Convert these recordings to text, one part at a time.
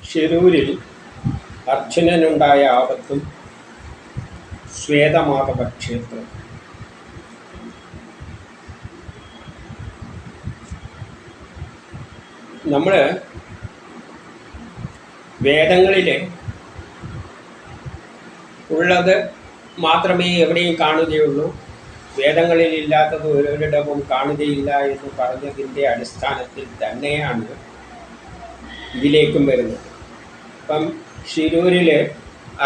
ഷിരൂരിൽ അർജുനനുണ്ടായ ആപത്തും ശ്വേതമാധവ ക്ഷേത്രം. നമ്മൾ വേദങ്ങളിലെ ഉള്ളത് മാത്രമേ എവിടെയും കാണുകയുള്ളൂ. വേദങ്ങളിൽ ഇല്ലാത്തത് ഒരിടവും കാണുകയില്ല എന്ന് പറഞ്ഞതിന്റെ അടിസ്ഥാനത്തിൽ തന്നെയാണ് ഇതിലേക്കും വരുന്നു. ഇപ്പം ഷിരൂരിൽ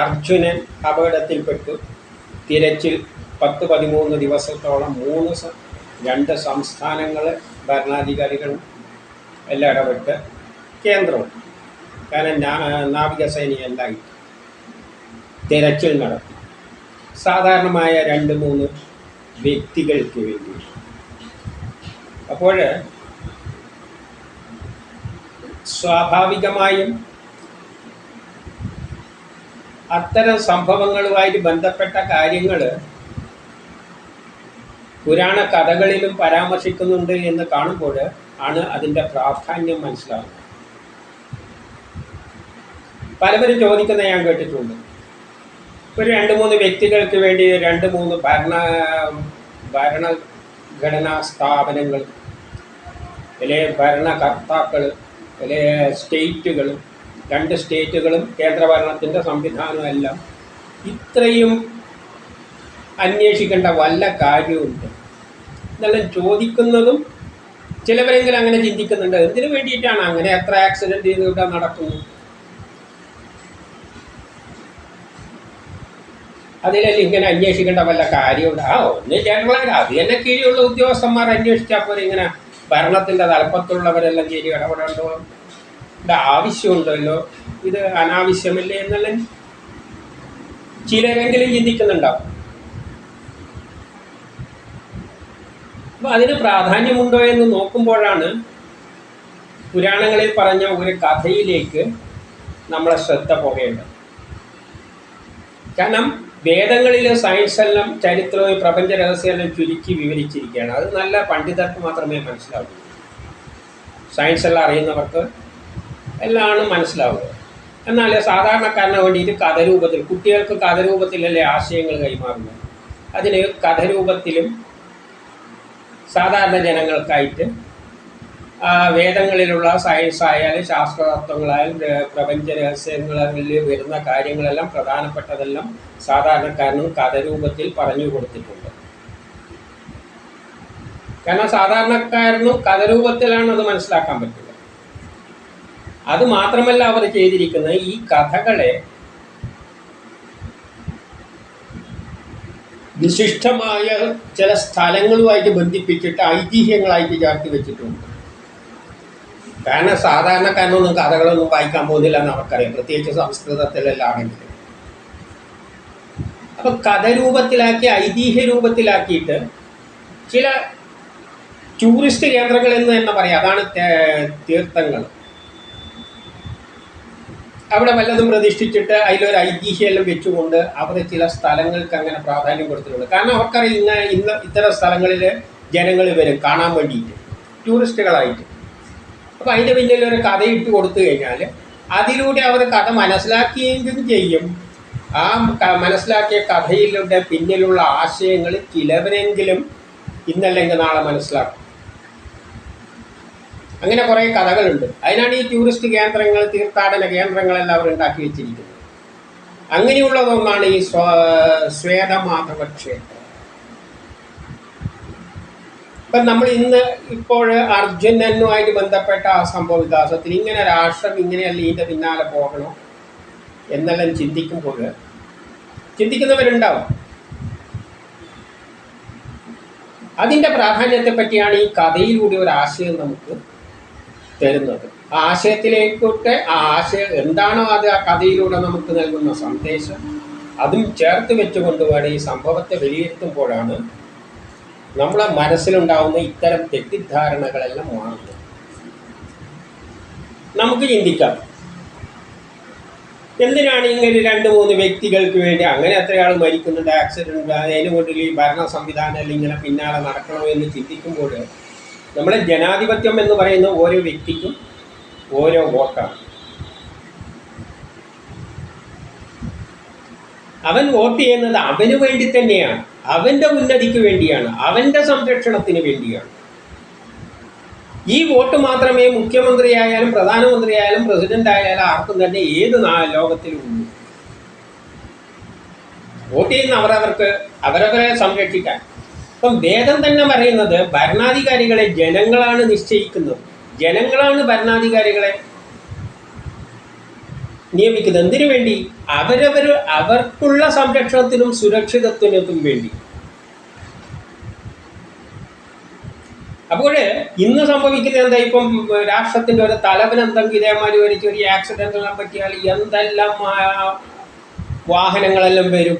അർജുനൻ അപകടത്തിൽപ്പെട്ടു തിരച്ചിൽ പത്ത് പതിമൂന്ന് ദിവസത്തോളം മൂന്ന് രണ്ട് സംസ്ഥാനങ്ങൾ ഭരണാധികാരികളും എല്ലാം ഇടപെട്ട് കേന്ദ്രവും. കാരണം ഞാൻ നാവികസേനയെല്ലാം തിരച്ചിൽ നടത്തി. സാധാരണമായ രണ്ട് മൂന്ന് വ്യക്തികൾക്ക് വേണ്ടി. അപ്പോൾ സ്വാഭാവികമായും അത്തരം സംഭവങ്ങളുമായിട്ട് ബന്ധപ്പെട്ട കാര്യങ്ങൾ പുരാണ കഥകളിലും പരാമർശിക്കുന്നുണ്ട് എന്ന് കാണുമ്പോൾ ആണ് അതിന്റെ പ്രാധാന്യം മനസ്സിലാവുന്നത്. പലവരും ചോദിക്കുന്ന ഞാൻ കേട്ടിട്ടുണ്ട്. ഒരു രണ്ട് മൂന്ന് വ്യക്തികൾക്ക് വേണ്ടി രണ്ട് മൂന്ന് ഭരണ ഭരണഘടനാ സ്ഥാപനങ്ങൾ അല്ലെ ഭരണകർത്താക്കൾ അല്ലെ സ്റ്റേറ്റുകൾ രണ്ട് സ്റ്റേറ്റുകളും കേന്ദ്രഭരണത്തിന്റെ സംവിധാനവും എല്ലാം ഇത്രയും അന്വേഷിക്കേണ്ട വല്ല കാര്യമുണ്ട് എന്നെല്ലാം ചോദിക്കുന്നതും ചിലവരെങ്കിലും അങ്ങനെ ചിന്തിക്കുന്നുണ്ട്. എന്തിനു വേണ്ടിയിട്ടാണ് അങ്ങനെ എത്ര ആക്സിഡന്റ് ഇവിടെ നടക്കുന്നു അതിലല്ല ഇങ്ങനെ അന്വേഷിക്കേണ്ട വല്ല കാര്യമുണ്ട്? ആ ഒന്ന് ജനറൽ അത് തന്നെ കീഴിലുള്ള ഉദ്യോഗസ്ഥന്മാർ അന്വേഷിച്ചാൽ പോലെ ഇങ്ങനെ ഭരണത്തിന്റെ തലപ്പത്തുള്ളവരെല്ലാം കീഴി ഇടപെടേണ്ടോ ഇത് ആവശ്യമുണ്ടല്ലോ. ഇത് അനാവശ്യമല്ലേ എന്നല്ല? ചിലരെങ്കിലും ചിന്തിക്കുന്നുണ്ടാവും. അപ്പം അതിന് പ്രാധാന്യമുണ്ടോ എന്ന് നോക്കുമ്പോഴാണ് പുരാണങ്ങളിൽ പറഞ്ഞ ഒരു കഥയിലേക്ക് നമ്മളെ ശ്രദ്ധ പോകേണ്ടത്. കാരണം വേദങ്ങളിലെ സയൻസ് എല്ലാം ചരിത്രവും പ്രപഞ്ച രഹസ്യമെല്ലാം ചുരുക്കി വിവരിച്ചിരിക്കുകയാണ്. അത് നല്ല പണ്ഡിതർക്ക് മാത്രമേ മനസ്സിലാവൂ സയൻസ് എല്ലാം അറിയുന്നവർക്ക് എല്ലാമാണ് മനസ്സിലാവുക. എന്നാൽ സാധാരണക്കാരന് വേണ്ടിയിട്ട് കഥരൂപത്തിൽ കുട്ടികൾക്ക് കഥരൂപത്തിലല്ലേ ആശയങ്ങൾ കൈമാറുന്നത്? അതിന് കഥരൂപത്തിലും സാധാരണ ജനങ്ങൾക്കായിട്ട് വേദങ്ങളിലുള്ള സയൻസ് ആയാലും ശാസ്ത്രതത്വങ്ങളായാലും പ്രപഞ്ച രഹസ്യങ്ങളിൽ വരുന്ന കാര്യങ്ങളെല്ലാം പ്രധാനപ്പെട്ടതെല്ലാം സാധാരണക്കാരനും കഥരൂപത്തിൽ പറഞ്ഞു കൊടുത്തിട്ടുണ്ട്. കാരണം സാധാരണക്കാരനും കഥരൂപത്തിലാണ് അത് മനസ്സിലാക്കാൻ പറ്റുന്നത്. അത് മാത്രമല്ല അവർ ചെയ്തിരിക്കുന്നത് ഈ കഥകളെ വിശിഷ്ടമായ ചില സ്ഥലങ്ങളുമായിട്ട് ബന്ധിപ്പിച്ചിട്ട് ഐതിഹ്യങ്ങളായിട്ട് ചേർത്ത് വെച്ചിട്ടുണ്ട്. കാരണം സാധാരണക്കാരനൊന്നും കഥകളൊന്നും വായിക്കാൻ പോകുന്നില്ല എന്ന് അവർക്കറിയാം. പ്രത്യേകിച്ച് സംസ്കൃതത്തിലെല്ലാം ആണെങ്കിൽ അപ്പൊ കഥരൂപത്തിലാക്കി ഐതിഹ്യ രൂപത്തിലാക്കിയിട്ട് ചില ടൂറിസ്റ്റ് കേന്ദ്രങ്ങൾ എന്ന് തന്നെ പറയാം. അതാണ് തീർത്ഥങ്ങൾ. അവിടെ വല്ലതും പ്രതിഷ്ഠിച്ചിട്ട് അതിലൊരു ഐതിഹ്യമെല്ലാം വെച്ചുകൊണ്ട് അവർ ചില സ്ഥലങ്ങൾക്ക് അങ്ങനെ പ്രാധാന്യം കൊടുത്തിട്ടുണ്ട്. കാരണം അവർക്കറിയാം ഇന്ന ഇന്ന് ഇത്തരം സ്ഥലങ്ങളിൽ ജനങ്ങൾ വരും കാണാൻ വേണ്ടിയിട്ട്. ടൂറിസ്റ്റുകളായിട്ട്. അപ്പോൾ അതിന്റെ ഒരു കഥ ഇട്ട് കൊടുത്തു കഴിഞ്ഞാൽ അതിലൂടെ അവർ കഥ മനസ്സിലാക്കിയെങ്കിലും ചെയ്യും. ആ മനസ്സിലാക്കിയ കഥയിലൂടെ പിന്നിലുള്ള ആശയങ്ങൾ ചിലവരെങ്കിലും ഇന്നല്ലെങ്കിൽ നാളെ മനസ്സിലാക്കും. അങ്ങനെ കുറേ കഥകളുണ്ട്. അതിനാണ് ഈ ടൂറിസ്റ്റ് കേന്ദ്രങ്ങൾ തീർത്ഥാടന കേന്ദ്രങ്ങളെല്ലാം അവർ ഉണ്ടാക്കി വെച്ചിരിക്കുന്നത്. അങ്ങനെയുള്ളതൊന്നാണ് ഈ സ്വ ശ്വേതമാധവ ക്ഷേത്രം ഇപ്പം നമ്മൾ ഇന്ന് ഇപ്പോൾ അർജുനനുമായിട്ട് ബന്ധപ്പെട്ട ആ സംഭവ വികാസത്തിൽ ഇങ്ങനെ രാഷ്ട്രം ഇങ്ങനെയല്ല ഇതിന്റെ പിന്നാലെ പോകണോ എന്നെല്ലാം ചിന്തിക്കുമ്പോൾ ചിന്തിക്കുന്നവരുണ്ടാവും. അതിന്റെ പ്രാധാന്യത്തെ പറ്റിയാണ് ഈ കഥയിലൂടെ ഒരു ആശയം നമുക്ക് തരുന്നത്. ആ ആശയത്തിലേക്കോട്ട് ആ ആശയം എന്താണോ അത് ആ കഥയിലൂടെ നമുക്ക് നൽകുന്ന സന്ദേശം അതും ചേർത്ത് വെച്ചുകൊണ്ട് വേണം ഈ സംഭവത്തെ വിലയിരുത്തുമ്പോഴാണ് നമ്മളെ മനസ്സിലുണ്ടാവുന്ന ഇത്തരം തെറ്റിദ്ധാരണകളെല്ലാം മാറുന്നു. നമുക്ക് ചിന്തിക്കാം. എന്തിനാണ് ഇങ്ങനെ രണ്ട് മൂന്ന് വ്യക്തികൾക്ക് വേണ്ടി അങ്ങനെ എത്രയാൾ മരിക്കുന്നുണ്ട് ആക്സിഡന്റ് അതിന് മുന്നിൽ ഈ ഭരണ സംവിധാനം ഇങ്ങനെ പിന്നാലെ നടക്കണോ എന്ന് ചിന്തിക്കുമ്പോൾ നമ്മുടെ ജനാധിപത്യം എന്ന് പറയുന്ന ഓരോ വ്യക്തിക്കും ഓരോ വോട്ടാണ്. അവൻ വോട്ട് ചെയ്യുന്നത് അവന് വേണ്ടി തന്നെയാണ്. അവന്റെ ഉന്നതിക്ക് വേണ്ടിയാണ് അവന്റെ സംരക്ഷണത്തിന് വേണ്ടിയാണ്. ഈ വോട്ട് മാത്രമേ മുഖ്യമന്ത്രിയായാലും പ്രധാനമന്ത്രിയായാലും പ്രസിഡന്റ് ആയാലും ആർക്കും തന്നെ ഏത് ലോകത്തിലും ഉള്ളൂ. വോട്ട് ചെയ്യുന്ന അവരവർക്ക് അവരവരെ സംരക്ഷിക്കാൻ. അപ്പം വേദം തന്നെ പറയുന്നത് ഭരണാധികാരികളെ ജനങ്ങളാണ് നിശ്ചയിക്കുന്നത്. ജനങ്ങളാണ് ഭരണാധികാരികളെ നിയമിക്കുന്നത് എന്തിനു വേണ്ടി? അവരവർ അവർക്കുള്ള സംരക്ഷണത്തിനും സുരക്ഷിതത്വത്തിനും വേണ്ടി. അപ്പോൾ ഇന്ന് സംഭവിക്കുന്നത് എന്താ? ഇപ്പം രാഷ്ട്രത്തിന്റെ ഒരു തലവൻ എന്തെങ്കിലും ഇതേമാതിരി ഒരു ചെറിയ എല്ലാം പറ്റിയാൽ എന്തെല്ലാം വാഹനങ്ങളെല്ലാം വരും?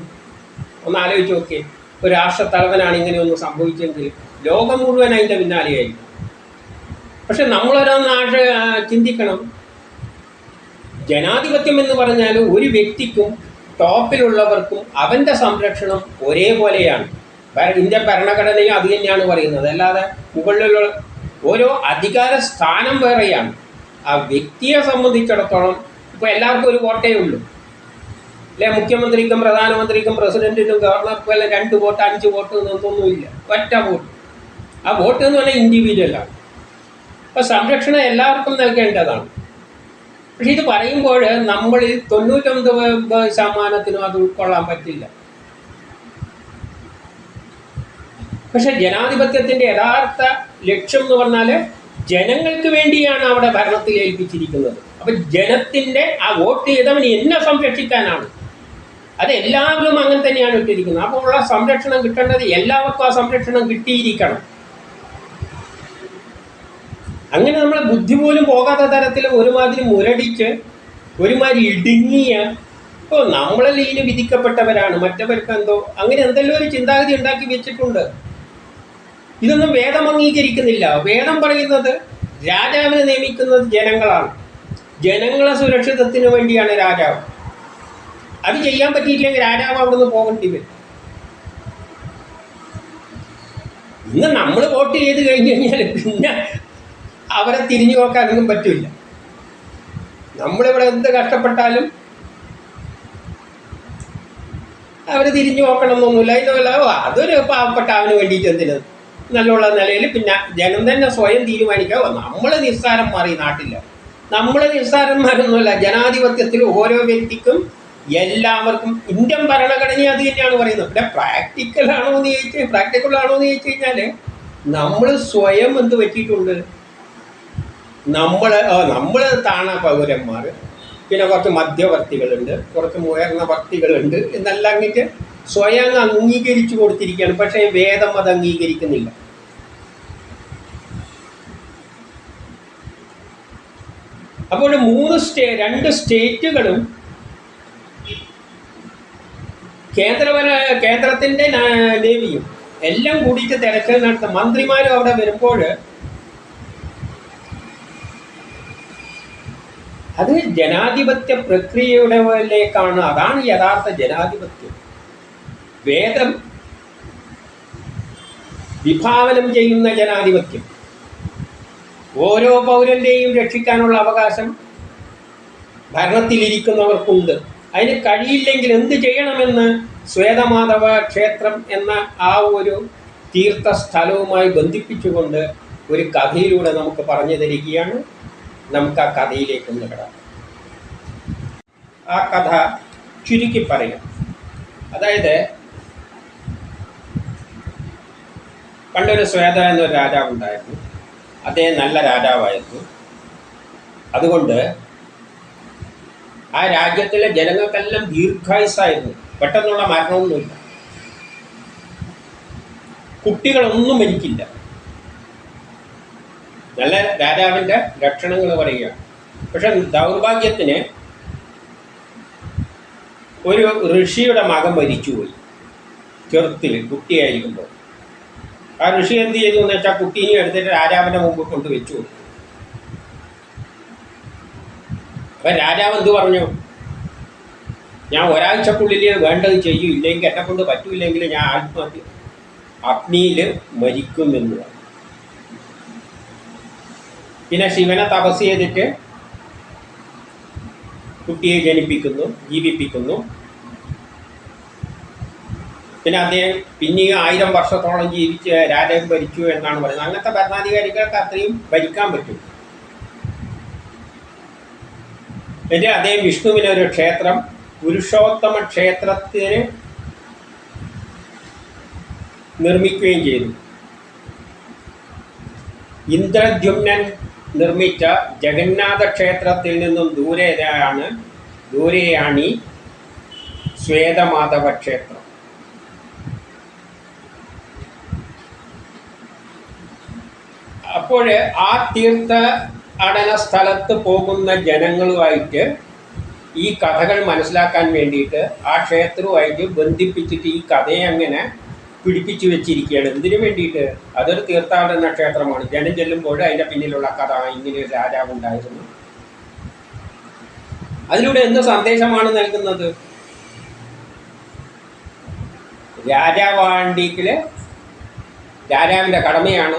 ഒന്ന് ആലോചിച്ച് നോക്കിയേ. ഒരു രാഷ്ട്ര തലവനാണ് ഇങ്ങനെ ഒന്ന് സംഭവിച്ചെങ്കിൽ ലോകം മുഴുവൻ അതിന്റെ പിന്നാലെയായിരിക്കും. പക്ഷെ നമ്മളൊരൊന്ന് ചിന്തിക്കണം. ജനാധിപത്യം എന്ന് പറഞ്ഞാൽ ഒരു വ്യക്തിക്കും ടോപ്പിലുള്ളവർക്കും അവന്റെ സംരക്ഷണം ഒരേപോലെയാണ്. ഇന്ത്യ ഇന്ത്യൻ ഭരണഘടനയും അത് തന്നെയാണ് പറയുന്നത്. അല്ലാതെ മുകളിലുള്ള ഓരോ അധികാര സ്ഥാനം വേറെയാണ്. ആ വ്യക്തിയെ സംബന്ധിച്ചിടത്തോളം ഇപ്പോൾ എല്ലാവർക്കും ഒരു വോട്ടേ ഉള്ളൂ. അല്ലെ? മുഖ്യമന്ത്രിക്കും പ്രധാനമന്ത്രിക്കും പ്രസിഡന്റിനും ഗവർണർക്കും എല്ലാം രണ്ട് വോട്ട് അഞ്ച് വോട്ട് എന്നൊന്നുമില്ല. ഒറ്റ വോട്ട്. ആ വോട്ട് എന്ന് പറഞ്ഞാൽ ഇൻഡിവിജ്വലാണ് അപ്പോൾ സംരക്ഷണം എല്ലാവർക്കും നൽകേണ്ടതാണ്. പക്ഷെ ഇത് പറയുമ്പോൾ നമ്മളിൽ തൊണ്ണൂറ്റൊമ്പത് ശതമാനത്തിനും അത് ഉൾക്കൊള്ളാൻ പറ്റില്ല. പക്ഷെ ജനാധിപത്യത്തിന്റെ യഥാർത്ഥ ലക്ഷ്യം എന്ന് പറഞ്ഞാൽ ജനങ്ങൾക്ക് വേണ്ടിയാണ് അവിടെ ഭരണത്തിൽ ഏൽപ്പിച്ചിരിക്കുന്നത്. അപ്പൊ ജനത്തിന്റെ ആ വോട്ട് ചെയ്തവൻ എന്നെ സംരക്ഷിക്കാനാണ്. അത് എല്ലാവരും അങ്ങനെ തന്നെയാണ് ഇട്ടിരിക്കുന്നത്. അപ്പോൾ ഉള്ള സംരക്ഷണം കിട്ടേണ്ടത് എല്ലാവർക്കും ആ സംരക്ഷണം കിട്ടിയിരിക്കണം. അങ്ങനെ നമ്മളെ ബുദ്ധി പോലും പോകാത്ത തരത്തിൽ ഒരുമാതിരി മുരടിച്ച് ഒരുമാതിരി ഇടുങ്ങിയ ഇപ്പോൾ നമ്മളെ ഇതിന് വിധിക്കപ്പെട്ടവരാണ്. മറ്റവർക്ക് എന്തോ അങ്ങനെ എന്തെല്ലാം ഒരു ചിന്താഗതി ഉണ്ടാക്കി വെച്ചിട്ടുണ്ട്. ഇതൊന്നും വേദം അംഗീകരിക്കുന്നില്ല. വേദം പറയുന്നത് രാജാവിനെ നിയമിക്കുന്നത് ജനങ്ങളാണ്. ജനങ്ങളെ സുരക്ഷിതത്തിന് വേണ്ടിയാണ് രാജാവ്. അത് ചെയ്യാൻ പറ്റിയില്ലെങ്കിൽ രാജാവ് അവിടുന്ന് പോകേണ്ടി വരും. ഇന്ന് നമ്മൾ വോട്ട് ചെയ്ത് കഴിഞ്ഞു കഴിഞ്ഞാൽ പിന്നെ അവരെ തിരിഞ്ഞു നോക്കാനൊന്നും പറ്റില്ല. നമ്മളിവിടെ എന്ത് കഷ്ടപ്പെട്ടാലും അവർ തിരിഞ്ഞു നോക്കണം എന്നൊന്നുമില്ല ഇതുപോലെ അതൊരു പാവപ്പെട്ട അവന് വേണ്ടിയിട്ട് എന്തിനത് എന്നുള്ള നിലയിൽ പിന്നെ ജനം തന്നെ സ്വയം തീരുമാനിക്കാവോ? നമ്മൾ നിസ്സാരന്മാർ ഈ നാട്ടില്ല നമ്മൾ നിസ്സാരന്മാരൊന്നുമല്ല. ജനാധിപത്യത്തിൽ ഓരോ വ്യക്തിക്കും എല്ലാവർക്കും ഇന്ത്യൻ ഭരണഘടന അത് തന്നെയാണ് പറയുന്നത്. പിന്നെ പ്രാക്ടിക്കൽ ആണോ എന്ന് ചോദിച്ചു പ്രാക്ടിക്കൽ ആണോ എന്ന് ചോദിച്ചു കഴിഞ്ഞാൽ നമ്മൾ സ്വയം എന്ത് പറ്റിയിട്ടുണ്ട്? നമ്മൾ നമ്മൾ താണ പൗരന്മാർ പിന്നെ കുറച്ച് മധ്യവർത്തികളുണ്ട് കുറച്ച് ഉയർന്ന വർത്തികളുണ്ട് എന്നെല്ലാം അങ്ങനെ സ്വയം അംഗീകരിച്ചു കൊടുത്തിരിക്കുകയാണ്. പക്ഷേ വേദം അത് അംഗീകരിക്കുന്നില്ല. അപ്പോൾ മൂന്ന് സ്റ്റേ രണ്ട് സ്റ്റേറ്റുകളും കേന്ദ്രപര കേന്ദ്രത്തിന്റെ നാ- നേവിയും എല്ലാം കൂടിയിട്ട് തിരച്ചിൽ നടത്തും. മന്ത്രിമാരും അവിടെ വരുമ്പോൾ അത് ജനാധിപത്യ പ്രക്രിയയുടെയിലേക്കാണ് അതാണ് യഥാർത്ഥ ജനാധിപത്യം. വേദം വിഭാവനം ചെയ്യുന്ന ജനാധിപത്യം. ഓരോ പൗരന്റെയും രക്ഷിക്കാനുള്ള അവകാശം ഭരണത്തിലിരിക്കുന്നവർക്കുണ്ട്. അതിന് കഴിയില്ലെങ്കിൽ എന്ത് ചെയ്യണമെന്ന് ശ്വേതമാധവ ക്ഷേത്രം എന്ന ആ ഒരു തീർത്ഥ സ്ഥലവുമായി ബന്ധിപ്പിച്ചുകൊണ്ട് ഒരു കഥയിലൂടെ നമുക്ക് പറഞ്ഞു തരികയാണ്. നമുക്ക് ആ കഥയിലേക്ക് ഒന്ന് കിടാം ആ കഥ ചുരുക്കി പറയാം അതായത് പണ്ടൊരു സ്വേത എന്നൊരു രാജാവ് ഉണ്ടായിരുന്നു. അദ്ദേഹം നല്ല രാജാവായിരുന്നു. അതുകൊണ്ട് ആ രാജ്യത്തിലെ ജനങ്ങൾക്കെല്ലാം ദീർഘായുസായിരുന്നു പെട്ടെന്നുള്ള മരണമൊന്നുമില്ല. കുട്ടികളൊന്നും മരിക്കില്ല. നല്ല രാജാവിന്റെ ലക്ഷണങ്ങൾ പറയുക. പക്ഷെ ദൗർഭാഗ്യത്തിന് ഒരു ഋഷിയുടെ മകൻ മരിച്ചുപോയി. ചെറുത്തിൽ കുട്ടിയായിരിക്കുമ്പോൾ ആ ഋഷി എന്ത് ചെയ്തു എന്ന് വെച്ചാൽ കുട്ടീനെ എടുത്തിട്ട് രാജാവിന്റെ മുമ്പ് കൊണ്ട് വെച്ചു കൊടുത്തു. അപ്പൊ രാജാവ് എന്ത് പറഞ്ഞു? ഞാൻ ഒരാഴ്ചക്കുള്ളിൽ വേണ്ടത് ചെയ്യൂ. ഇല്ലെങ്കിൽ എന്നെ കൊണ്ട് പറ്റൂല്ലെങ്കിൽ ഞാൻ ആത്മഹത്യ അഗ്നിയിൽ മരിക്കുമെന്ന് പറഞ്ഞു. പിന്നെ ശിവനെ തപസ് ചെയ്തിട്ട് കുട്ടിയെ ജനിപ്പിക്കുന്നു ജീവിപ്പിക്കുന്നു. പിന്നെ അദ്ദേഹം പിന്നെയും ആയിരം വർഷത്തോളം ജീവിച്ച് രാജകൻ ഭരിച്ചു എന്നാണ് പറയുന്നത്. അങ്ങനത്തെ ഭരണാധികാരികൾക്ക് അത്രയും ഭരിക്കാൻ പറ്റും. എന്നിട്ട് അദ്ദേഹം വിഷ്ണുവിന് ഒരു ക്ഷേത്രം പുരുഷോത്തമ ക്ഷേത്രത്തിന് നിർമ്മിക്കുകയും ചെയ്തു. ഇന്ദ്രദ്യുമ്നൻ നിർമ്മിച്ച ജഗന്നാഥ ക്ഷേത്രത്തിൽ നിന്നും ദൂരെയാണ് ദൂരെയാണ് ഈ ശ്വേതമാധവ ക്ഷേത്രം അപ്പോൾ ആ തീർത്ഥ അടന സ്ഥലത്ത് പോകുന്ന ജനങ്ങളുമായിട്ട് ഈ കഥകൾ മനസ്സിലാക്കാൻ വേണ്ടിയിട്ട് ആ ക്ഷേത്രവുമായിട്ട് ബന്ധിപ്പിച്ചിട്ട് ഈ കഥയെ അങ്ങനെ പിടിപ്പിച്ചു വെച്ചിരിക്കുകയാണ്. എന്തിനു വേണ്ടിയിട്ട്? അതൊരു തീർത്ഥാടന ക്ഷേത്രമാണ്. ജനം ചെല്ലുമ്പോൾ അതിന്റെ പിന്നിലുള്ള കഥ ഇങ്ങനെ ഒരു രാജാവ് ഉണ്ടായിരുന്നു. അതിലൂടെ എന്ത് സന്ദേശമാണ് നൽകുന്നത്? രാജാവാണ്ടിക്കിൽ രാജാവിന്റെ കടമയാണ്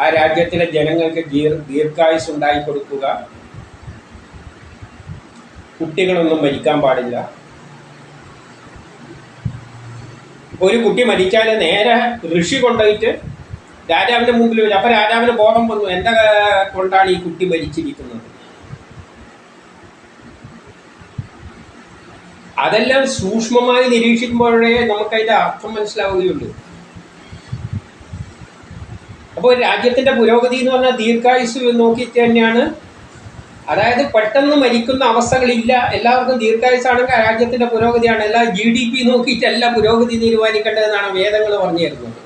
ആ രാജ്യത്തിലെ ജനങ്ങൾക്ക് ദീർ ദീർഘായുസ് ഉണ്ടായി കൊടുക്കുക. കുട്ടികളൊന്നും മരിക്കാൻ പാടില്ല. ഒരു കുട്ടി മരിച്ചാൽ നേരെ ഋഷി കൊണ്ടുപോയിട്ട് രാജാവിന്റെ മുമ്പിൽ വരും. അപ്പം രാജാവിന് ബോധം വന്നു എന്റെ കൊണ്ടാണ് ഈ കുട്ടി മരിച്ചിരിക്കുന്നത്? അതെല്ലാം സൂക്ഷ്മമായി നിരീക്ഷിക്കുമ്പോഴേ നമുക്കതിന്റെ അർത്ഥം മനസ്സിലാവുകയുള്ളൂ. അപ്പോൾ രാജ്യത്തിന്റെ പുരോഗതി എന്ന് പറഞ്ഞാൽ ദീർഘായുസ് നോക്കി തന്നെയാണ് അതായത് പെട്ടെന്ന് മരിക്കുന്ന അവസ്ഥകളില്ല. എല്ലാവർക്കും ദീർഘായുസാണെങ്കിൽ രാജ്യത്തിന്റെ പുരോഗതിയാണ്. എല്ലാ ജി ഡി പി നോക്കിയിട്ടല്ല പുരോഗതി തീരുമാനിക്കേണ്ടതെന്നാണ് വേദങ്ങൾ പറഞ്ഞു തരുന്നത്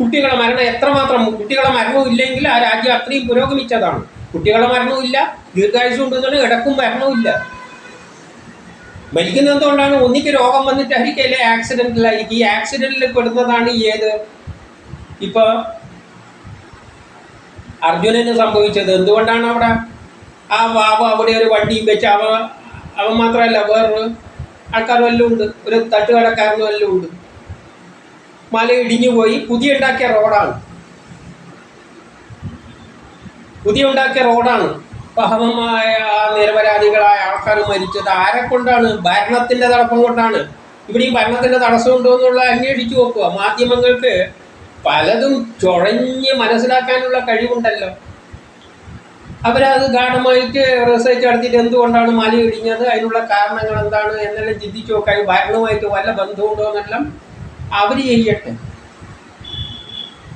കുട്ടികളെ മരണം എത്രമാത്രം കുട്ടികളെ മരണവും ഇല്ലെങ്കിൽ ആ രാജ്യം അത്രയും പുരോഗമിച്ചതാണ്. കുട്ടികളെ മരണവും ഇല്ല. ഉണ്ടെന്നാണ്. ഇടക്കും മരണവും ഇല്ല. മരിക്കുന്നത് എന്തുകൊണ്ടാണ്? ഒന്നിക്ക് രോഗം വന്നിട്ടായിരിക്കും അല്ലെ ആക്സിഡന്റിലായിരിക്കും ഈ ആക്സിഡന്റിൽ പെടുന്നതാണ് ഏത്? ഇപ്പൊ അർജുനന് സംഭവിച്ചത്? എന്തുകൊണ്ടാണ് അവിടെ ആ വാവ് അവിടെ ഒരു വണ്ടിയും വെച്ച് അവ അവൻ മാത്രമല്ല വേറൊരു ആൾക്കാർ വല്ലതും ഉണ്ട്. ഒരു തട്ടുകടക്കാരനും വല്ലതും ഉണ്ട്. മല ഇടിഞ്ഞു പോയി. പുതിയ ഉണ്ടാക്കിയ റോഡാണ്. പുതിയ ഉണ്ടാക്കിയ റോഡാണ്. പഹമമായ ആ നിരപരാധികളായ ആൾക്കാർ മരിച്ചത്. ആരെ കൊണ്ടാണ്? ഭരണത്തിന്റെ തടസ്സം കൊണ്ടാണ്. ഇവിടെ ഈ ഭരണത്തിന്റെ തടസ്സം ഉണ്ടോ എന്നുള്ള അന്വേഷിച്ചു നോക്കുക. മാധ്യമങ്ങൾക്ക് പലതും ചുഴഞ്ഞ് മനസ്സിലാക്കാനുള്ള കഴിവുണ്ടല്ലോ. അവരത് ഗാഠമായിട്ട് റിസർച്ച് നടത്തിയിട്ട് എന്തുകൊണ്ടാണ് മല ഇടിഞ്ഞത് അതിനുള്ള കാരണങ്ങൾ എന്താണ് എന്നെല്ലാം ചിന്തിച്ചു നോക്കാൻ ഭരണവുമായിട്ട് വല്ല ബന്ധമുണ്ടോ എന്നെല്ലാം അവർ ചെയ്യട്ടെ.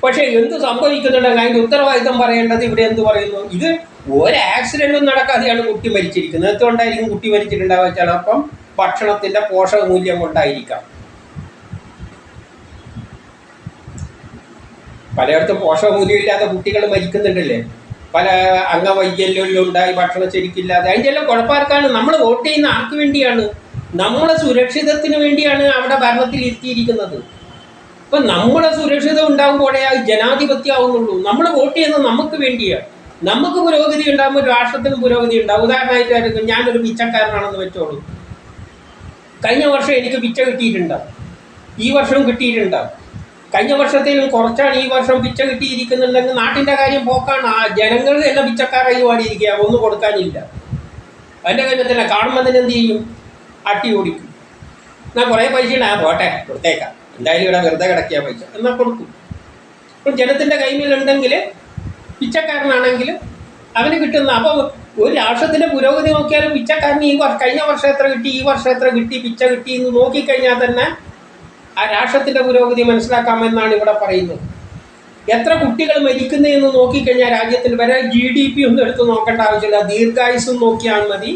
പക്ഷേ എന്ത് സംഭവിക്കുന്നുണ്ടെങ്കിൽ അതിന്റെ ഉത്തരവാദിത്തം പറയേണ്ടത് ഇവിടെ എന്ത് പറയുന്നു? ഇത് ഒരു ആക്സിഡന്റും നടക്കാതെയാണ് കുട്ടി മരിച്ചിരിക്കുന്നത്. എന്തുകൊണ്ടായിരിക്കും കുട്ടി മരിച്ചിട്ടുണ്ടാവുക ചിലപ്പം ഭക്ഷണത്തിന്റെ പോഷക മൂല്യം കൊണ്ടായിരിക്കാം. പലയിടത്തും പോഷകമൂല്യമില്ലാത്ത കുട്ടികൾ മരിക്കുന്നുണ്ടല്ലേ? പല അംഗവൈകല്യങ്ങളിലും ഉണ്ടായി ഭക്ഷണം ശരിക്കില്ലാതെ. അതിന്റെ എല്ലാം കുഴപ്പമാർക്കാണ്. നമ്മൾ വോട്ട് ചെയ്യുന്ന ആർക്ക് വേണ്ടിയാണ്? നമ്മളെ സുരക്ഷിതത്തിന് വേണ്ടിയാണ് അവിടെ ഭരണത്തിൽ ഇരുത്തിയിരിക്കുന്നത്. ഇപ്പം നമ്മളെ സുരക്ഷിതം ഉണ്ടാകുമ്പോഴേ അത് ജനാധിപത്യം ആവുന്നുള്ളൂ നമ്മൾ വോട്ട് ചെയ്യുന്നത് നമുക്ക് വേണ്ടിയാണ്. നമുക്ക് പുരോഗതി ഉണ്ടാകുമ്പോൾ രാഷ്ട്രത്തിന് പുരോഗതി ഉണ്ടാകും. ഉദാഹരണമായിട്ട് ഞാനൊരു പിച്ചക്കാരനാണെന്ന് വെച്ചോളൂ. കഴിഞ്ഞ വർഷം എനിക്ക് പിച്ച കിട്ടിയിട്ടുണ്ടാവും. ഈ വർഷവും കിട്ടിയിട്ടുണ്ടാവും. കഴിഞ്ഞ വർഷത്തിൽ കുറച്ചാണ് ഈ വർഷം പിച്ച കിട്ടിയിരിക്കുന്നുണ്ടെങ്കിൽ നാട്ടിന്റെ കാര്യം പോക്കാണ്. ആ ജനങ്ങൾ എല്ലാം പിച്ചക്കാരായി പാടിയിരിക്കുക ഒന്നും കൊടുക്കാനില്ല. അതിന്റെ കാര്യം തന്നെ കാണുമ്പോൾ തന്നെ എന്ത് ചെയ്യും? അട്ടി ഓടിക്കും. എന്നാൽ കുറേ പൈസ ഉണ്ട് പോട്ടെ കൊടുത്തേക്കാം. എന്തായാലും ഇവിടെ വെറുതെ കിടക്കിയ പൈസ. എന്നാൽ കൊടുക്കും. അപ്പം ജനത്തിന്റെ കൈമിലുണ്ടെങ്കിൽ പിച്ചക്കാരനാണെങ്കിൽ അവന് കിട്ടുന്ന അപ്പോൾ ഒരു രാഷ്ട്രത്തിന്റെ പുരോഗതി നോക്കിയാലും പിച്ചക്കാരന് ഈ കഴിഞ്ഞ വർഷം എത്ര കിട്ടി? ഈ വർഷം എത്ര കിട്ടി? പിച്ച കിട്ടി എന്ന് നോക്കിക്കഴിഞ്ഞാൽ തന്നെ ആ രാഷ്ട്രത്തിന്റെ പുരോഗതി മനസ്സിലാക്കാമെന്നാണ് ഇവിടെ പറയുന്നത്. എത്ര കുട്ടികൾ മരിക്കുന്നു എന്ന് നോക്കിക്കഴിഞ്ഞാൽ രാജ്യത്തിൽ വരെ ജി ഡി പി ഒന്നും എടുത്ത് നോക്കേണ്ട ആവശ്യമില്ല. ദീർഘായുസും നോക്കിയാൽ മതി.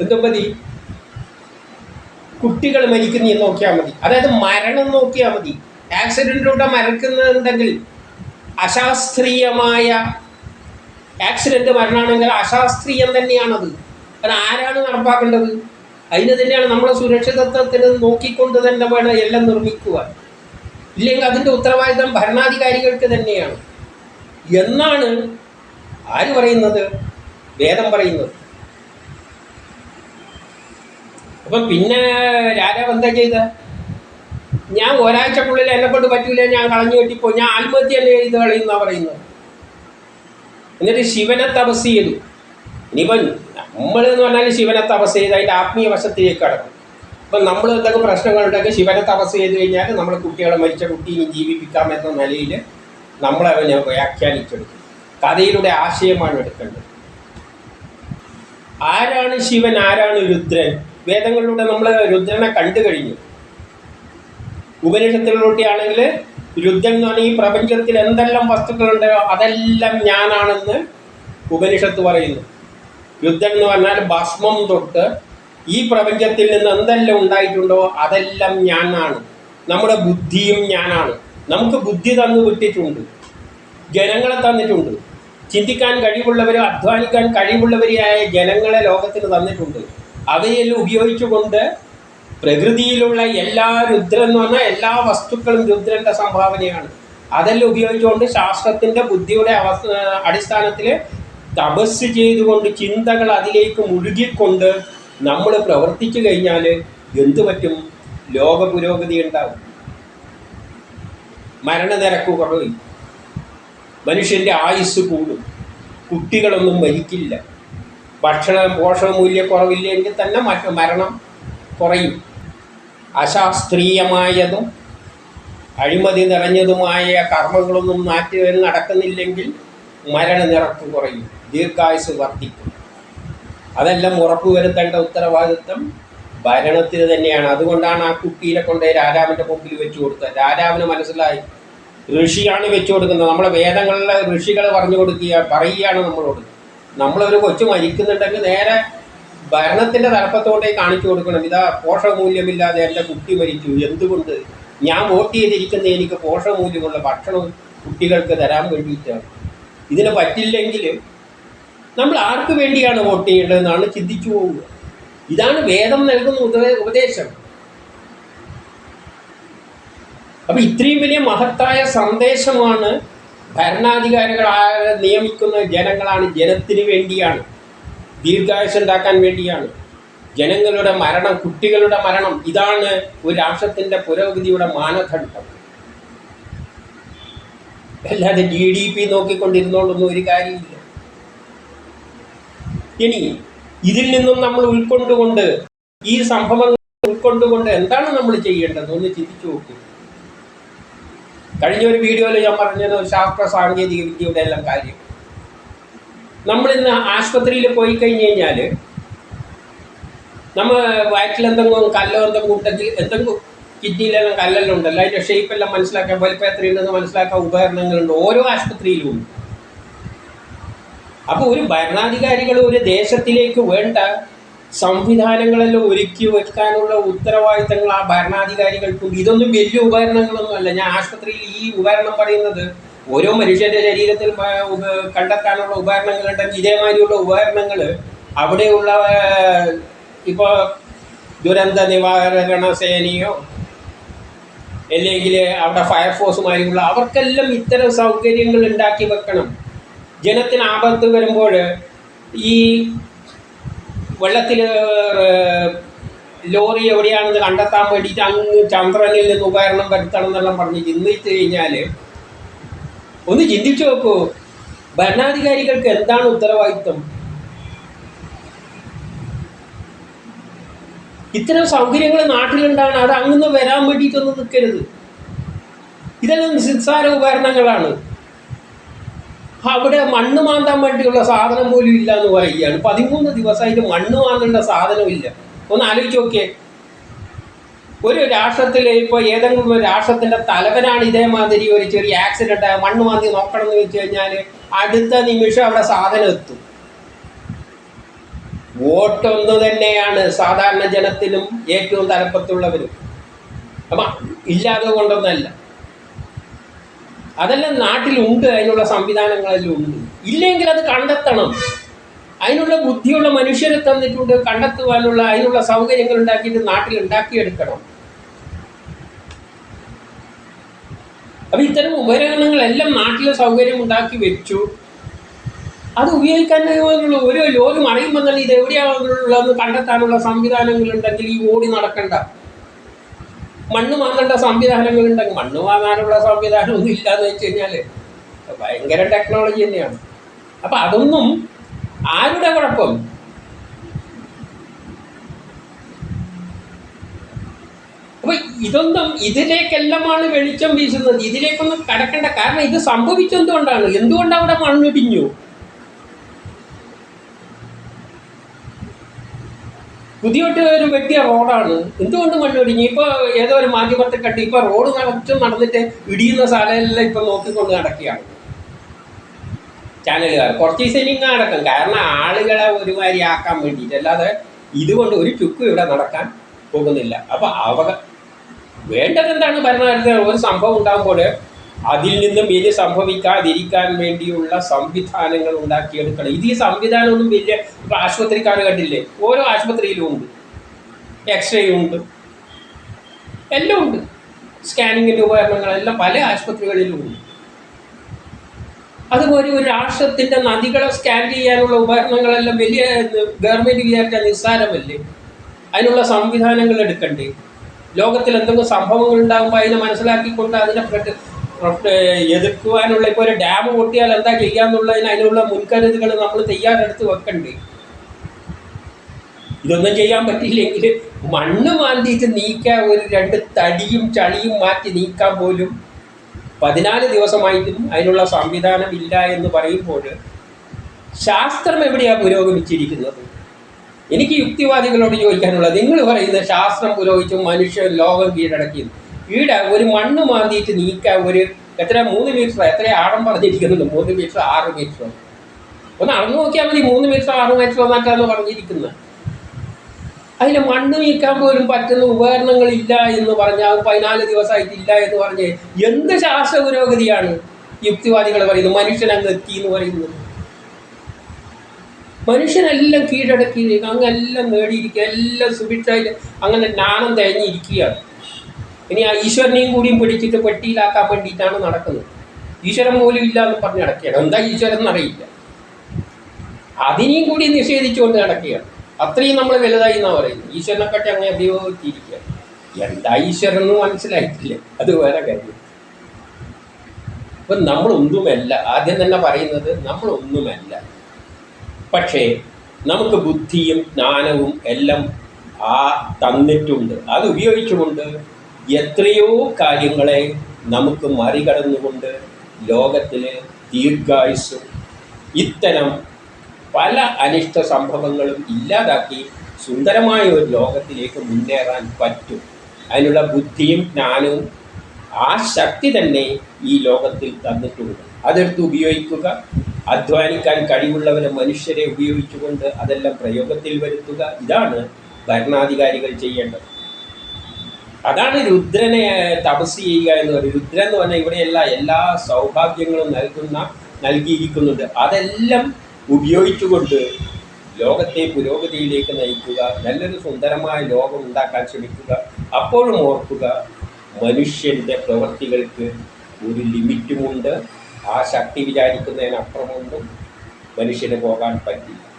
എന്തും മതി. കുട്ടികൾ മരിക്കുന്ന നോക്കിയാൽ മതി. അതായത് മരണം നോക്കിയാൽ മതി. ആക്സിഡന്റിലൂടെ മരക്കുന്നുണ്ടെങ്കിൽ അശാസ്ത്രീയമായ ആക്സിഡന്റ് മരണമാണെങ്കിൽ അശാസ്ത്രീയം തന്നെയാണത്. അത് ആരാണ് നടപ്പാക്കേണ്ടത്? അതിന് തന്നെയാണ് നമ്മളെ സുരക്ഷിതത്വത്തിന് നോക്കിക്കൊണ്ട് തന്നെ വേണം എല്ലാം നിർമ്മിക്കുക ഇല്ലെങ്കിൽ അതിന്റെ ഉത്തരവാദിത്തം ഭരണാധികാരികൾക്ക് തന്നെയാണ്. എന്നാണ് ആര് പറയുന്നത്? വേദം പറയുന്നത്. അപ്പം പിന്നെ രാജാവ് എന്താ ചെയ്ത? ഞാൻ ഒരാഴ്ചക്കുള്ളിൽ എന്നെ കൊണ്ട് പറ്റൂല ഞാൻ കളഞ്ഞു കെട്ടിപ്പോ ഞാൻ ആത്മഹത്യ ചെയ്ത് കളയുന്ന പറയുന്നത്. എന്നിട്ട് ശിവനെ തപസ് ചെയ്തു. ഇനിയിപ്പം നമ്മൾ എന്ന് പറഞ്ഞാൽ ശിവനെ തപസ് ചെയ്ത് അതിന്റെ ആത്മീയ വശത്തിലേക്ക് കടക്കും. അപ്പം നമ്മൾ എന്തൊക്കെ പ്രശ്നങ്ങളുണ്ടെങ്കിൽ ശിവനെ തപസ് ചെയ്ത് കഴിഞ്ഞാൽ നമ്മൾ കുട്ടികളെ മരിച്ച കുട്ടിയെ ജീവിപ്പിക്കാം എന്ന നിലയിൽ നമ്മളവനെ വ്യാഖ്യാനിച്ചെടുക്കും. കഥയിലൂടെ ആശയമാണ് എടുക്കേണ്ടത്. ആരാണ് ശിവൻ? ആരാണ് രുദ്രൻ? വേദങ്ങളിലൂടെ നമ്മൾ രുദ്രനെ കണ്ടു കഴിഞ്ഞു. ഉപനിഷത്തിലൂടെയാണെങ്കിൽ രുദ്രൻ എന്ന് പറഞ്ഞാൽ ഈ പ്രപഞ്ചത്തിൽ എന്തെല്ലാം വസ്തുക്കളുണ്ടോ അതെല്ലാം ഞാനാണെന്ന് ഉപനിഷത്ത് പറയുന്നു. രുദ്രൻ എന്ന് പറഞ്ഞാൽ ഭസ്മം തൊട്ട് ഈ പ്രപഞ്ചത്തിൽ നിന്ന് എന്തെല്ലാം ഉണ്ടായിട്ടുണ്ടോ അതെല്ലാം ഞാനാണ്. നമ്മുടെ ബുദ്ധിയും ഞാനാണ്. നമുക്ക് ബുദ്ധി തന്നു വിട്ടിട്ടുണ്ട്. ജനങ്ങളെ തന്നിട്ടുണ്ട്. ചിന്തിക്കാൻ കഴിവുള്ളവരും അധ്വാനിക്കാൻ കഴിവുള്ളവരെയായ ജനങ്ങളെ ലോകത്തിന് തന്നിട്ടുണ്ട്. അവയെല്ലാം ഉപയോഗിച്ചുകൊണ്ട് പ്രകൃതിയിലുള്ള എല്ലാ രുദ്രൻ എന്ന് പറഞ്ഞാൽ എല്ലാ വസ്തുക്കളും രുദ്രന്റെ സംഭാവനയാണ്. അതെല്ലാം ഉപയോഗിച്ചുകൊണ്ട് ശാസ്ത്രത്തിന്റെ ബുദ്ധിയുടെ അവസ്ഥ അടിസ്ഥാനത്തിൽ തപസ് ചെയ്തുകൊണ്ട് ചിന്തകൾ അതിലേക്ക് മുഴുകിക്കൊണ്ട് നമ്മൾ പ്രവർത്തിച്ചു കഴിഞ്ഞാൽ എന്തു പറ്റും? ലോക പുരോഗതി ഉണ്ടാവും. മരണനിരക്ക് കുറയും മനുഷ്യന്റെ ആയുസ് കൂടും. കുട്ടികളൊന്നും മരിക്കില്ല. ഭക്ഷണ പോഷകമൂല്യക്കുറവില്ലെങ്കിൽ തന്നെ മറ്റു മരണം കുറയും. അശാസ്ത്രീയമായതും അഴിമതി നിറഞ്ഞതുമായ കർമ്മങ്ങളൊന്നും നാട്ടിൽ നടക്കുന്നില്ലെങ്കിൽ മരണനിരക്ക് കുറയും. ദീർഘായുസ് വർദ്ധിക്കും. അതെല്ലാം ഉറപ്പുവരുത്തേണ്ട ഉത്തരവാദിത്വം ഭരണത്തിന് തന്നെയാണ്. അതുകൊണ്ടാണ് ആ കുട്ടിയിലെ കൊണ്ട് രാജാവിന്റെ മുമ്പിൽ വെച്ചു കൊടുത്തത്. രാജാവിന് മനസ്സിലായി. ഋഷിയാണ് വെച്ചു കൊടുക്കുന്നത്. നമ്മളെ വേദങ്ങളിലെ ഋഷികൾ പറഞ്ഞു കൊടുക്കുക പറയുകയാണ് നമ്മളോട്. നമ്മളൊരു കൊച്ചു മരിക്കുന്നുണ്ടെങ്കിൽ നേരെ ഭരണത്തിന്റെ തലപ്പത്തോടെ കാണിച്ചു കൊടുക്കണം. ഇതാ പോഷകമൂല്യമില്ലാതെ എന്റെ കുട്ടി മരിച്ചു. എന്തുകൊണ്ട്? ഞാൻ വോട്ട് ചെയ്തിരിക്കുന്ന എനിക്ക് പോഷകമൂല്യമുള്ള ഭക്ഷണം കുട്ടികൾക്ക് തരാൻ വേണ്ടിയിട്ടാണ്. ഇതിന് പറ്റില്ലെങ്കിൽ നമ്മൾ ആർക്ക് വേണ്ടിയാണ് വോട്ട് ചെയ്യേണ്ടതെന്നാണ് ചിന്തിച്ചു പോവുക. ഇതാണ് വേദം നൽകുന്ന ഉപദേ- ഉപദേശം. അപ്പൊ ഇത്രയും വലിയ മഹത്തായ സന്ദേശമാണ് ഭരണാധികാരികളായ നിയമിക്കുന്ന ജനങ്ങളാണ് ജനത്തിന് വേണ്ടിയാണ്. ദീർഘായുസ് ഉണ്ടാക്കാൻ വേണ്ടിയാണ്. ജനങ്ങളുടെ മരണം കുട്ടികളുടെ മരണം ഇതാണ് ഒരു രാഷ്ട്രത്തിന്റെ പുരോഗതിയുടെ മാനദണ്ഡം. അല്ലാതെ ജി ഡി പി നോക്കിക്കൊണ്ടിരുന്നോണ്ടൊന്നും ഒരു കാര്യമില്ല. ഇനി ഇതിൽ നിന്നും നമ്മൾ ഉൾക്കൊണ്ടുകൊണ്ട് ഈ സംഭവങ്ങൾ ഉൾക്കൊണ്ടുകൊണ്ട് എന്താണ് നമ്മൾ ചെയ്യേണ്ടത്? ഒന്ന് ചിന്തിച്ചു നോക്കൂ. കഴിഞ്ഞ ഒരു വീഡിയോയിൽ ഞാൻ പറഞ്ഞത് ശാസ്ത്ര സാങ്കേതിക വിദ്യയുടെ എല്ലാം കാര്യം. നമ്മൾ ഇന്ന് ആശുപത്രിയിൽ പോയി കഴിഞ്ഞ് കഴിഞ്ഞാൽ നമ്മൾ വയറ്റിൽ എന്തെങ്കിലും കല്ലോ എന്തെങ്കിലും ഉണ്ടെങ്കിൽ എന്തെങ്കിലും കിഡ്നിയിലെല്ലാം കല്ലെല്ലാം ഉണ്ടല്ലോ. അതിന്റെ ഷേപ്പെല്ലാം മനസ്സിലാക്കാൻ വലിപ്പം എത്രയുണ്ടെന്ന് മനസ്സിലാക്കാൻ ഉപകരണങ്ങളുണ്ട്. ഓരോ ആശുപത്രിയിലും ഉണ്ട്. അപ്പോൾ ഒരു ഭരണാധികാരികൾ ഒരു ദേശത്തിലേക്ക് വേണ്ട സംവിധാനങ്ങളെല്ലാം ഒരുക്കി വെക്കാനുള്ള ഉത്തരവാദിത്തങ്ങൾ ആ ഭരണാധികാരികൾക്കുണ്ട്. ഇതൊന്നും വലിയ ഉപകരണങ്ങളൊന്നും അല്ല. ഞാൻ ആശുപത്രിയിൽ ഈ ഉപകരണം പറയുന്നത് ഓരോ മനുഷ്യന്റെ ശരീരത്തിൽ കണ്ടെത്താനുള്ള ഉപകരണങ്ങൾ ഉണ്ടെങ്കിൽ ഇതേമാതിരിയുള്ള ഉപകരണങ്ങൾ അവിടെയുള്ള ഇപ്പോൾ ദുരന്ത നിവാരണ സേനയോ അല്ലെങ്കിൽ അവിടെ ഫയർഫോഴ്സുമായുള്ള അവർക്കെല്ലാം ഇത്തരം സൗകര്യങ്ങൾ ഉണ്ടാക്കി വെക്കണം. ജനത്തിന് ആപത്ത് വരുമ്പോൾ ഈ വെള്ളത്തിൽ ലോറി എവിടെയാണെന്ന് കണ്ടെത്താൻ വേണ്ടിയിട്ട് അങ്ങ് ചന്ദ്രനിൽ നിന്ന് ഉപകരണം വരുത്തണം എന്നെല്ലാം പറഞ്ഞ് ചിന്തിച്ചു കഴിഞ്ഞാൽ ഒന്ന് ചിന്തിച്ചു നോക്കൂ. ഭരണാധികാരികൾക്ക് എന്താണ് ഉത്തരവാദിത്വം? ഇത്തരം സൗകര്യങ്ങൾ നാട്ടിലുണ്ടാണ്. അത് അങ്ങനെ വരാൻ വേണ്ടിയിട്ടൊന്നും നിൽക്കരുത് ഇതെല്ലാം നിസ്സാര ഉപകരണങ്ങളാണ്. അവിടെ മണ്ണ് മാന്താൻ വേണ്ടിയുള്ള സാധനം പോലും ഇല്ല എന്ന് പറയുകയാണ്. പതിമൂന്ന് ദിവസമായിട്ട് മണ്ണ് മാന്തേണ്ട സാധനമില്ല ഒന്ന് ആലോചിച്ച് നോക്കിയേ. ഒരു രാഷ്ട്രത്തിലെ ഇപ്പോൾ ഏതെങ്കിലും ഒരു രാഷ്ട്രത്തിന്റെ തലവനാണ് ഇതേമാതിരി ഒരു ചെറിയ ആക്സിഡന്റ് ആയ മണ്ണ് മാന്തി നോക്കണം എന്ന് വെച്ച് കഴിഞ്ഞാൽ അടുത്ത നിമിഷം അവിടെ സാധനം എത്തും. വോട്ട് ഒന്ന് തന്നെയാണ് സാധാരണ ജനത്തിനും ഏറ്റവും തലപ്പത്തുള്ളവരും. അപ്പം ഇല്ലാതെ കൊണ്ടൊന്നല്ല. അതെല്ലാം നാട്ടിലുണ്ട് അതിനുള്ള സംവിധാനങ്ങളെല്ലാം ഉണ്ട് ഇല്ലെങ്കിൽ അത് കണ്ടെത്തണം. അതിനുള്ള ബുദ്ധിയുള്ള മനുഷ്യരെ തന്നിട്ടുണ്ട് കണ്ടെത്തുവാനുള്ള അതിനുള്ള സൗകര്യങ്ങൾ ഉണ്ടാക്കിയിട്ട് നാട്ടിൽ ഉണ്ടാക്കിയെടുക്കണം. അപ്പൊ ഇത്തരം ഉപകരണങ്ങളെല്ലാം നാട്ടിലെ സൗകര്യം ഉണ്ടാക്കി വെച്ചു. അത് ഉപയോഗിക്കാൻ ഓരോ ലോകം അറിയുമ്പോൾ തന്നെ ഇത് എവിടെയാണുള്ളതെന്ന് കണ്ടെത്താനുള്ള സംവിധാനങ്ങൾ ഉണ്ടെങ്കിൽ ഈ ഓടി നടക്കണ്ട. മണ്ണ് വാങ്ങേണ്ട സംവിധാനങ്ങൾ ഉണ്ടെങ്കിൽ മണ്ണ് വാങ്ങാനുള്ള സംവിധാനമൊന്നും ഇല്ലാന്ന് വെച്ച് കഴിഞ്ഞാൽ ഭയങ്കര ടെക്നോളജി തന്നെയാണ്. അപ്പം അതൊന്നും ആരുടെ കുഴപ്പം? അപ്പൊ ഇതൊന്നും ഇതിലേക്കെല്ലാമാണ് വെളിച്ചം വീശുന്നത്. ഇതിലേക്കൊന്നും കടക്കേണ്ട. കാരണം ഇത് സംഭവിച്ചെന്തുകൊണ്ടാണ് എന്തുകൊണ്ട് അവിടെ മണ്ണിടിഞ്ഞു? പുതിയോട്ട് ഒരു വെട്ടിയ റോഡാണ്. എന്തുകൊണ്ട് മണ്ണൊടിഞ്ഞു ഇപ്പൊ ഏതോ ഒരു മാധ്യമത്തെ കണ്ട് ഇപ്പൊ റോഡ് നടത്തും നടന്നിട്ട് ഇടിയുന്ന സ്ഥലമെല്ലാം ഇപ്പൊ നോക്കിക്കൊണ്ട് നടക്കുകയാണ്. ചാനലുകാർ. കുറച്ച് ദിവസം നടക്കും. കാരണം ആളുകളെ ഒരുമാതിരി ആക്കാൻ വേണ്ടിയിട്ട്. അല്ലാതെ ഇതുകൊണ്ട് ഒരു ചുക്കും ഇവിടെ നടക്കാൻ പോകുന്നില്ല. അപ്പൊ അവ വേണ്ടത് എന്താണ്? ഭരണകാലത്ത് ഒരു സംഭവം ഉണ്ടാകുമ്പോൾ അതിൽ നിന്നും ഇത് സംഭവിക്കാതിരിക്കാൻ വേണ്ടിയുള്ള സംവിധാനങ്ങൾ ഉണ്ടാക്കിയെടുക്കണം. ഇത് ഈ സംവിധാനമൊന്നും വലിയ ആശുപത്രിക്കാർ കണ്ടില്ലേ? ഓരോ ആശുപത്രിയിലും ഉണ്ട്. എക്സ്റേ ഉണ്ട്. എല്ലാം ഉണ്ട്. സ്കാനിങ്ങിന്റെ ഉപകരണങ്ങളെല്ലാം പല ആശുപത്രികളിലും ഉണ്ട്. അതുപോലെ ഒരു രാഷ്ട്രത്തിന്റെ നദികളെ സ്കാൻ ചെയ്യാനുള്ള ഉപകരണങ്ങളെല്ലാം വലിയ ഗവൺമെന്റ് വിചാരിച്ച നിസ്സാരമല്ലേ? അതിനുള്ള സംവിധാനങ്ങൾ എടുക്കണ്ടേ? ലോകത്തിൽ എന്തെങ്കിലും സംഭവങ്ങൾ ഉണ്ടാകുമ്പോൾ അതിനെ മനസ്സിലാക്കിക്കൊണ്ട് അതിനെ എതിർക്കുവാനുള്ള ഇപ്പോൾ ഒരു ഡാം പൊട്ടിയാൽ എന്താ ചെയ്യാന്നുള്ളതിന് അതിനുള്ള മുൻകരുതുകൾ നമ്മൾ തയ്യാറെടുത്ത് വെക്കണ്ടേ. ഇതൊന്നും ചെയ്യാൻ പറ്റിയില്ലെങ്കിൽ മണ്ണ് മാന്തിയിട്ട് നീക്കാൻ ഒരു രണ്ട് തടിയും ചളിയും മാറ്റി നീക്കാൻ പോലും പതിനാല് ദിവസമായിട്ടും അതിനുള്ള സംവിധാനം ഇല്ല എന്ന് പറയുമ്പോൾ ശാസ്ത്രം എവിടെയാണ് പുരോഗമിച്ചിരിക്കുന്നത്? എനിക്ക് യുക്തിവാദികളോട് ചോദിക്കാനുള്ളത് നിങ്ങൾ പറയുന്ന ശാസ്ത്രം പുരോഗമിച്ചും മനുഷ്യൻ ലോകം കീഴടക്കി ഈടെ ഒരു മണ്ണ് മാന്തിയിട്ട് നീക്കാൻ ഒരു എത്ര മൂന്ന് മീറ്റർ എത്ര ആഴം പറഞ്ഞിരിക്കുന്നുണ്ട്? മൂന്ന് മീറ്റർ ആറ് മീറ്റർ ഒന്ന് അളന്നു നോക്കിയാൽ മതി മൂന്ന് മീറ്റർ ആറ് മീറ്റർ എന്നിട്ടാണ് പറഞ്ഞിരിക്കുന്നത് അതിന് മണ്ണ് നീക്കാൻ പോലും പറ്റുന്ന ഉപകരണങ്ങളില്ല എന്ന് പറഞ്ഞാൽ പതിനാല് ദിവസമായിട്ടില്ല എന്ന് പറഞ്ഞ് എന്ത് ശാസ്ത്ര പുരോഗതിയാണ് യുക്തിവാദികൾ പറയുന്നത്? മനുഷ്യൻ അങ്ങ് എത്തി എന്ന് പറയുന്നത്. മനുഷ്യനെല്ലാം കീഴടക്കി അങ്ങെല്ലാം നേടിയിരിക്കുക എല്ലാം സുഭിക്ഷ അങ്ങനെ ജ്ഞാനം തേഞ്ഞിരിക്കുകയാണ്. ഇനി ആ ഈശ്വരനെയും കൂടിയും പിടിച്ചിട്ട് പെട്ടിയിലാക്കാൻ വേണ്ടിയിട്ടാണ് നടക്കുന്നത്. ഈശ്വരൻ പോലും ഇല്ല എന്ന് പറഞ്ഞ് നടക്കുകയാണ്. എന്താ ഈശ്വരൻ എന്നറിയില്ല. അതിനെയും കൂടി നിഷേധിച്ചുകൊണ്ട് നടക്കുകയാണ്. അത്രയും നമ്മൾ വലുതായി എന്നാണ് പറയുന്നത്. ഈശ്വരനെക്കാട്ടി അങ്ങനെ അഭിയോഗിച്ചിരിക്കുക എന്താ ഈശ്വരൻ എന്ന് മനസ്സിലായിട്ടില്ല. അത് വേറെ കാര്യം. അപ്പം നമ്മളൊന്നുമല്ല. ആദ്യം തന്നെ പറയുന്നത് നമ്മളൊന്നുമല്ല. പക്ഷേ നമുക്ക് ബുദ്ധിയും ജ്ഞാനവും എല്ലാം ആ തന്നിട്ടുണ്ട്. അത് ഉപയോഗിച്ചുകൊണ്ട് എത്രയോ കാര്യങ്ങളെ നമുക്ക് മറികടന്നുകൊണ്ട് ലോകത്തിന് ദീർഘായുസ്സും ഇത്തരം പല അനിഷ്ട സംഭവങ്ങളും ഇല്ലാതാക്കി സുന്ദരമായ ഒരു ലോകത്തിലേക്ക് മുന്നേറാൻ പറ്റും. അതിനുള്ള ബുദ്ധിയും ജ്ഞാനവും ആ ശക്തി തന്നെ ഈ ലോകത്തിൽ തന്നിട്ടുണ്ട്. അതെടുത്ത് ഉപയോഗിക്കുക അധ്വാനിക്കാൻ കഴിവുള്ളവരെ മനുഷ്യരെ ഉപയോഗിച്ചുകൊണ്ട് അതെല്ലാം പ്രയോഗത്തിൽ വരുത്തുക. ഇതാണ് ഭരണാധികാരികൾ ചെയ്യേണ്ടത്. അതാണ് രുദ്രനെ തപസ് ചെയ്യുക എന്ന് പറയുന്നത്. രുദ്രൻ എന്ന് പറഞ്ഞാൽ ഇവിടെയുള്ള എല്ലാ സൗഭാഗ്യങ്ങളും നൽകുന്ന നൽകിയിരിക്കുന്നുണ്ട്. അതെല്ലാം ഉപയോഗിച്ചുകൊണ്ട് ലോകത്തെ പുരോഗതിയിലേക്ക് നയിക്കുക നല്ലൊരു സുന്ദരമായ ലോകം ഉണ്ടാക്കാൻ ശ്രമിക്കുക അപ്പോഴും ഓർക്കുക മനുഷ്യന്റെ പ്രവൃത്തികൾക്ക് ഒരു ലിമിറ്റുമുണ്ട്. ആ ശക്തി വിചാരിക്കുന്നതിനപ്പുറമൊന്നും മനുഷ്യന് പോകാൻ പറ്റില്ല.